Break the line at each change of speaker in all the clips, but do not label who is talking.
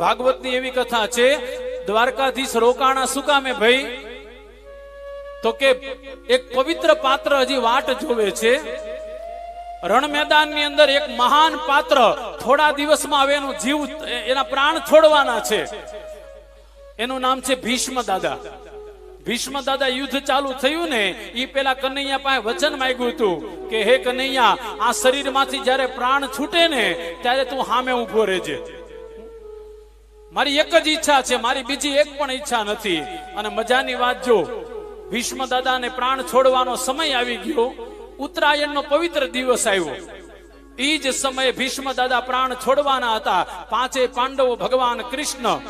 ભાગવતની એવી કથા છે, દ્વારકાધીશ રોકાણા સુકામે ભાઈ? તો કે, એક પવિત્ર પાત્ર હજી વાટ જોવે છે. રણ મેદાનની અંદર એક મહાન પાત્ર થોડા દિવસમાં હવે એનું જીવ, એના પ્રાણ છોડવાના છે. એનું નામ છે ભીષ્મ દાદા. ભીષ્મ દાદા યુદ્ધ ચાલુ થયું ને એ પેલા કનૈયા પાસે વચન માંગ્યું હતું કે, હે કનૈયા, આ શરીરમાંથી જ્યારે પ્રાણ છૂટે ને, ત્યારે તું સામે ઊભો રહેજે. મારી એક જ ઈચ્છા છે, મારી બીજી એક પણ ઈચ્છા નથી. અને મજાની વાત જો, ભીષ્મ દાદાને પ્રાણ છોડવાનો સમય આવી ગયો, ઉત્તરાયણનો પવિત્ર દિવસ આવ્યો. ઈ જ સમયે ભીષ્મ દાદા પ્રાણ છોડવાના હતા. પાંચે પાંડવો ભગવાન કૃષ્ણ,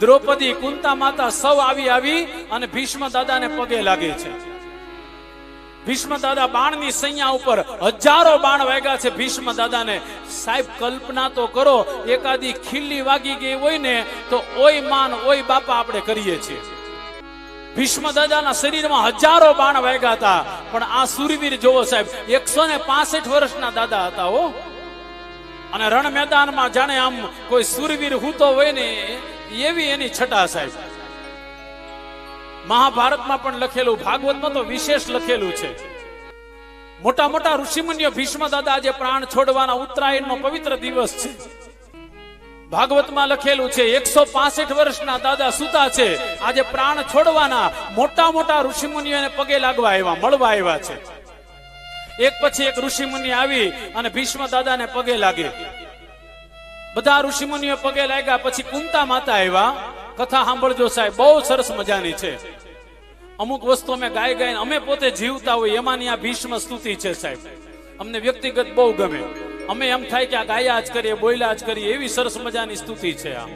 દ્રૌપદી, કુંતા માતા સૌ આવી આવી અને ભીષ્મ દાદાને પગે લાગે છે. ભીષ્મ દાદા બાણની સૈયા ઉપર હજારો બાણ વાગ્યા છે. ભીષ્મ દાદાને સાહેબ, કલ્પના તો કરો, એકાદી ખીલ્લી વાગી ગઈ હોય ને, તો ઓય માન, ઓય બાપા આપણે કરીએ છીએ. ભીષ્મ દાદાના શરીરમાં હજારો બાણ વાગ્યા હતા. પણ આ સુરવીર, જોવો સાહેબ, એકસો ને પાસઠ વર્ષના દાદા હતા હો. અને રણ મેદાનમાં જાણે આમ કોઈ સુરવીર હૂતો હોય ને, એવી એની છટા સાહેબ. મહાભારતમાં પણ લખેલું ભાગવતમાં તો વિશેષ લખેલું છે. મોટા મોટા ઋષિમુનિઓ ભીષ્મ દાદા આજે પ્રાણ છોડવાના ઉત્તરાયણનો પવિત્ર દિવસ છે. ભાગવતમાં લખેલું છે, એકસો પાસઠ વર્ષના દાદા સુતા છે. આજે પ્રાણ છોડવાના મોટા મોટા ઋષિમુનિઓને પગે લાગવા આવ્યા, મળવા આવ્યા છે. એક પછી એક ઋષિમુનિ આવી અને ભીષ્મ દાદાને પગે લાગે. બધા ઋષિમુનિઓ પગે લાગ્યા, પછી કુંતા માતા આવ્યા. કથા સાંભળજો સાહેબ, બહુ સરસ મજાની છે. અમુક વસ્તુ અમે ગાય ગાય અમે પોતે જીવતા હોય એમાંની આ ભીષ્મ સ્તુતિ છે સાહેબ. અમને વ્યક્તિગત બહુ ગમે. અમે એમ થાય કે આ ગાયા જ કરીએ બોયલા જ કરીએ, એવી સરસ મજાની સ્તુતિ છે આ.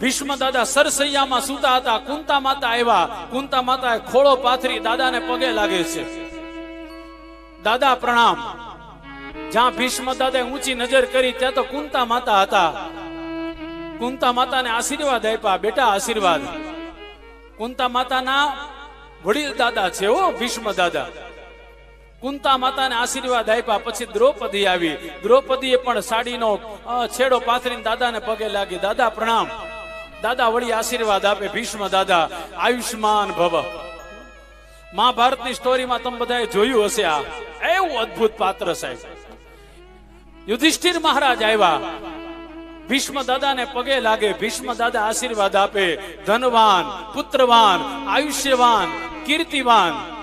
ભીષ્મ દાદા સરસૈયામાં સુતા હતા, કુંતા માતા આવ્યા. કુંતા માતાએ ખોળો પાથરી દાદાને પગે લાગે છે. દાદા પ્રણામ. જ્યાં ભીષ્મ દાદાએ ઊંચી નજર કરી, ત્યાં તો કુંતા માતા હતા. કુંતા માતાને આશીર્વાદ આપ્યા, બેટા આશીર્વાદ. કુંતા માતાના વડીલ દાદા છે હો, ભીષ્મ દાદા. કુંતા માતાને આશીર્વાદ આપ્યા, પછી દ્રૌપદી આવી. દ્રૌપદીએ પણ સાડીનો છેડો પાથરીને દાદાને પગે લાગી. દાદા પ્રણામ. દાદા વળી આશીર્વાદ આપે, ભીષ્મ દાદા. આયુષ્માન ભવ. મહાભારતની સ્ટોરીમાં તમે બધાએ જોયું હશે આ. એવું અદ્ભુત પાત્ર સાહેબ. યુધિષ્ઠિર મહારાજ આવ્યા. ભીષ્મ દાદાને પગે લાગે, ભીષ્મ દાદા આશીર્વાદ આપે. ધનવાન, પુત્રવાન, આયુષ્યવાન, કીર્તિવાન.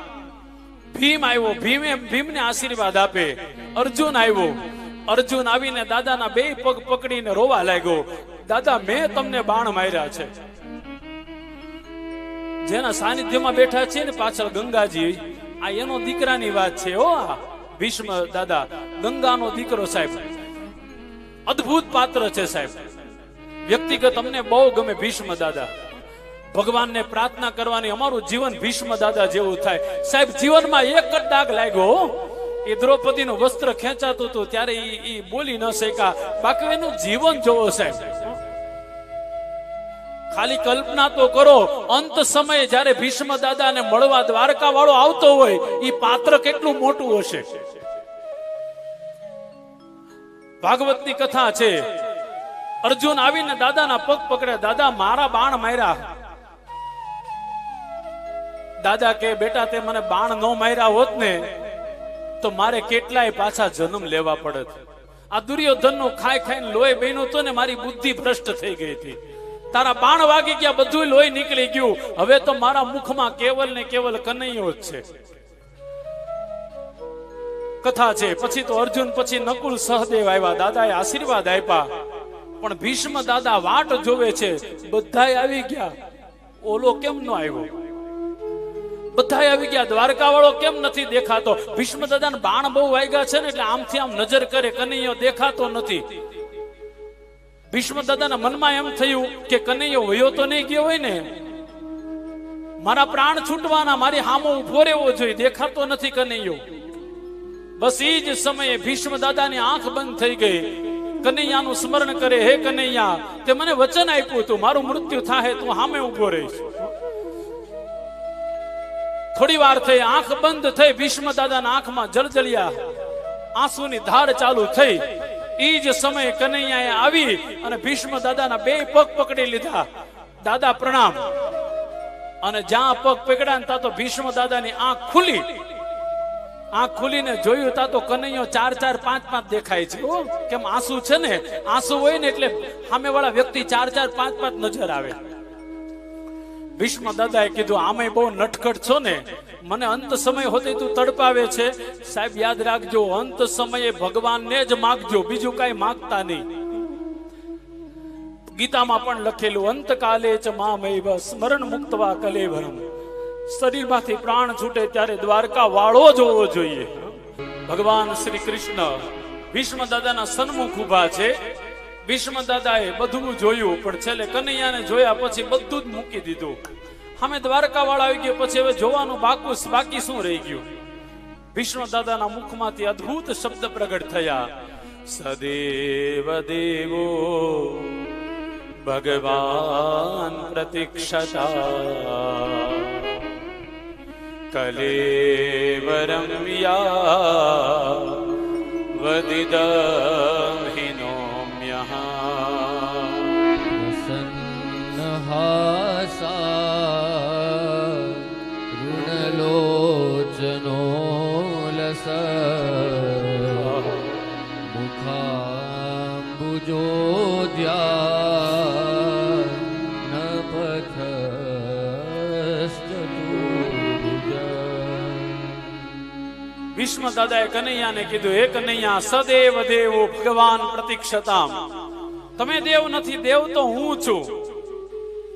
ભીમ આવ્યો, ભીમે, ભીમને આશીર્વાદ આપે. અર્જુન આવ્યો. અર્જુન આવીને દાદાના બે પગ પકડીને રોવા લાગ્યો. દાદા, મેં તમને બાણ માર્યા છે. જેના સાનિધ્યમાં બેઠા છે ને પાછળ ગંગાજી, આ એનો દીકરાની વાત છે. ઓ ભીષ્મ દાદા, ગંગાનો દીકરો સાહેબ. અદ્ભુત પાત્ર છે સાહેબ. વ્યક્તિગત અમને બહુ ગમે ભીષ્મ દાદા. ભગવાનને પ્રાર્થના કરવાની અમારું જીવન ભીષ્મ દાદા જેવું થાય. સાહેબ, જીવનમાં એક જ દાગ લાગ્યો. એ દ્રૌપદીનું વસ્ત્ર ખેંચાતું હતું, ત્યારે એ બોલી ન શક્યા. બાકી એનું જીવન જોવો સાહેબ. ખાલી કલ્પના તો કરો, અંત સમયે જ્યારે ભીષ્મ દાદાને મળવા દ્વારકા વાળો આવતો હોય એ પાત્ર કેટલું મોટું હશે? ભાગવતની કથા છે. અર્જુન આવીને દાદાના પગ પકડે, દાદા, મારા બાણ માર્યા. દાદા કે બેટા, તે મને બાણ ન માર્યા હોત ને, તો મારે કેટલાય પાછા જન્મ લેવા પડત. આ દુર્યોધનનું ખાઈ ખાઈને લોહી બહેનું તો ને મારી બુદ્ધિ ભ્રષ્ટ થઈ ગઈ હતી. તારા બાણ વાગી ગયા બધું લોહી નીકળી ગયું. હવે તો મારા મુખમાં કેવલ ને કેવલ કનૈયો જ છે. કથા છે. પછી તો અર્જુન, પછી નકુલ સહદેવ આવ્યા. દાદાએ આશીર્વાદ આપ્યા. પણ ભીષ્મ દાદા વાટ જોવે છે. બધા આવી ગયા. ઓલો કેમ ન આવ્યો? બધા આવી ગયા. દ્વારકા વાળો કેમ નથી દેખાતો? ભીષ્મ દાદા બાણ બહુ વાગ્યા છે ને એટલે આમથી આમ નજર કરે. કનૈયો દેખાતો નથી. ભીષ્મ દાદાના મનમાં એમ થયું કે કનૈયો વયો તો નહીં ગયો હોય ને? મારા પ્રાણ છૂટવાના, મારી હામો ઊભો રહેવો જોઈએ. દેખાતો નથી કનૈયો. બસ એ જ સમયે ભીષ્મ દાદાની આંખ બંધ થઈ ગઈ. કનૈયાનું સ્મરણ કરે, હે કનૈયા, તે મને વચન આપ્યું તું, મારું મૃત્યુ થાય તું સામે ઊભો રહીશ. થોડી વાર થઈ, આંખ બંધ થઈ ભીષ્મ દાદાના આંખમાં જળજળિયા આંસુની ધાર ચાલુ થઈ. એ જ સમયે કનૈયાએ આવી અને ભીષ્મ દાદાના બે પગ પકડી લીધા. દાદા, પ્રણામ. અને જ્યાં પગ પકડ્યા ત્યાં તો ભીષ્મ દાદાની આંખ ખુલી. આંખ ખુલીને જોયું તા તો કનૈયો ચાર ચાર પાંચ પાંચ દેખાય છે. કેમ આંસુ છે ને? આંસુ હોય ને એટલે સામેવાળા વ્યક્તિ ચાર ચાર પાંચ પાંચ નજર આવે. ભીષ્મ દાદાએ કીધું આમે બહુ નટખટ છો ને? મને અંત સમય હોતે તું તડપાવે છે. સાહેબ યાદ રાખજો અંત સમયે ભગવાનને જ માગજો બીજું કાંઈ માગતા નહીં. ગીતામાં પણ લખેલું અંતકાલે ચ મામૈવ સ્મરણ મુક્તવા કલેવરમ. શરીરમાંથી પ્રાણ છૂટે ત્યારે દ્વારકા વાળો જોવો જોઈએ. ભગવાન શ્રી કૃષ્ણ ભીષ્મ દાદાના સન્મુખ ઊભા છે. ભીષ્મ દાદાએ બધું જોયું, પણ છેલ્લે કનૈયાને જોયા પછી બધું જ મૂકી દીધું. અમે દ્વારકા વાળા આવી ગયો, પછી હવે જોવાનું બાકુસ બાકી શું રહી ગયું? ભીષ્મ દાદાના મુખમાંથી અદ્ભુત શબ્દ પ્રગટ થયા. સદેવ દેવો, ભગવાન પ્રતિક્ષતા. કલેવરમ યા વદિદમ કૃષ્ણ દાદાએ કનૈયાને કીધું, હે કનૈયા, સદેવ દેવો ભગવાન પ્રતિક્ષતામ. તમે દેવ નથી, દેવ તો હું છું.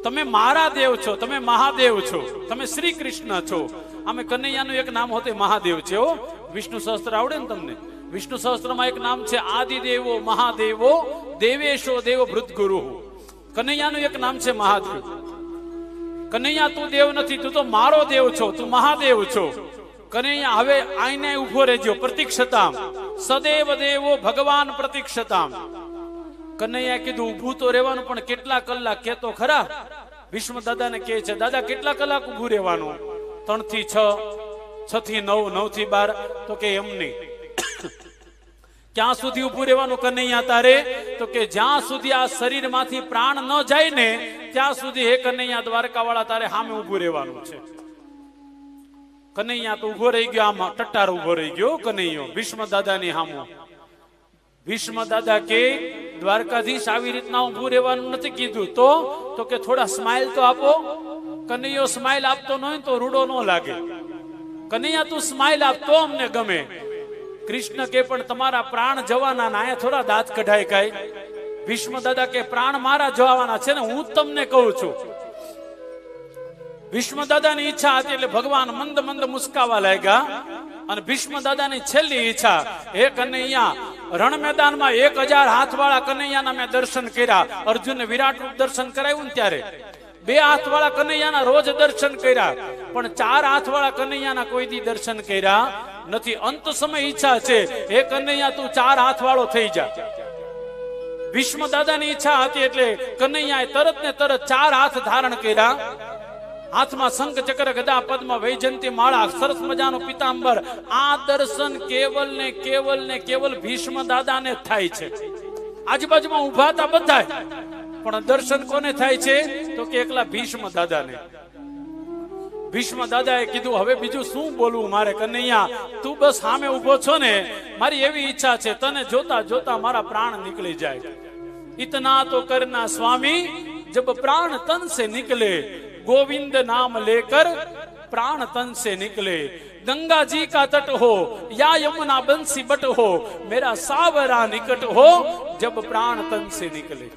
તમે મારા દેવ છો, તમે મહાદેવ છો, તમે શ્રી કૃષ્ણ છો. અમે કનૈયાનું એક નામ હોતે મહાદેવ છે હો. વિષ્ણુ સહસ્ત્ર આવડે ને તમને? વિષ્ણુ સહસ્ત્રમાં એક નામ છે આદિદેવો મહાદેવો, દેવેશો દેવ ભૃતગુરુ. કનૈયાનું એક નામ છે મહાદેવ. કનૈયા, તું દેવ નથી, તું તો મારો દેવ છો, તું મહાદેવ છો. કનૈયા હવે આઈને ઊભો રહેજો, પ્રતિક્ષતામ. સદેવ દેવો ભગવાન પ્રતિક્ષતામ. કનૈયા કીધું, ઊભું તો રહેવાનું, પણ કેટલા કલાક? કે તો ખરા, વિષ્ણુ દાદાને કહે છે, દાદા, કેટલા કલાક ઊભું રહેવાનું? ત્રણથી છ છ થી નવ નવથી બાર, તો કે એમ નહીં. ક્યાં સુધી ઊભું રહેવાનું કનૈયા તારે? તો કે જ્યાં સુધી આ શરીરમાંથી પ્રાણ ન જાય ને, ત્યાં સુધી હે કનૈયા દ્વારકાવાળા તારે સામે ઊભું રહેવાનું છે. કનૈયા તો ઊભો રહી ગયો, આમાં ટટ્ટાર ઊભો રહી ગયો કનૈયો. ભીષ્મ દાદાની હામો. ભીષ્મ દાદા કે, દ્વારકાધીશ આવી રીતના ઉભું રહેવાનું નથી કીધું. તો તો કે થોડા સ્માઇલ તો આપો. કનૈયો સ્માઇલ આપતો ન હોય તો રૂડો ન લાગે. કનૈયા તું સ્માઇલ આપતો અમને ગમે. કૃષ્ણ કે, પણ તમારા પ્રાણ જવાના ના થોડા દાંત કઢાય કાય ભીષ્મ દાદા કે, પ્રાણ મારા જવાના છે ને, હું તમને કહું છું. ભીષ્મ દાદાની ઈચ્છા હતી એટલે ભગવાન મંદ મંદ મુસ્કાવા લાગ્યા. અને ભીષ્મ દાદાની છેલ્લી ઈચ્છા, હે કનૈયા રણ મેદાનમાં એક હજાર હાથવાળા કનૈયાના મેં દર્શન કર્યા. અર્જુન વિરાટ રૂપ દર્શન કરાવ્યું ને ત્યારે. બે હાથવાળા કનૈયાના રોજ દર્શન કર્યા, પણ ચાર હાથ વાળા કનૈયાના કોઈ દી દર્શન કર્યા નથી. અંત સમય ઈચ્છા છે, હે કનૈયા, તું ચાર હાથ વાળો થઈ જા. ભીષ્મ દાદાની ઈચ્છા હતી એટલે કનૈયાએ તરત ને તરત ચાર હાથ ધારણ કર્યા. હાથમાં શંખ ચક્ર ગદા પદ્મ વૈજયંતી માળા, સરસ મજાનું પિતાંબર. આ દર્શન કેવલ ને કેવલ ને કેવલ ભીષ્મ દાદા ને થાય છે. આજુબાજુમાં ઊભા હતા બધા પણ દર્શન કોને થાય છે? તો કે એકલા ભીષ્મ દાદાને. ભીષ્મ દાદાએ કીધું, હવે બીજું શું બોલવું મારે કનૈયા? તું બસ સામે ઊભો છો ને. મારી એવી ઈચ્છા છે, તને જોતા જોતા મારા પ્રાણ નીકળી જાય. ઇતના તો કરના સ્વામી, જબ પ્રાણ તન સે નીકળે गोविंद नाम लेकर प्राण तन से निकले। गंगा जी का तट हो, या यमुना बंसी बट हो, मेरा सावरा निकट हो, जब प्राण तन से निकले।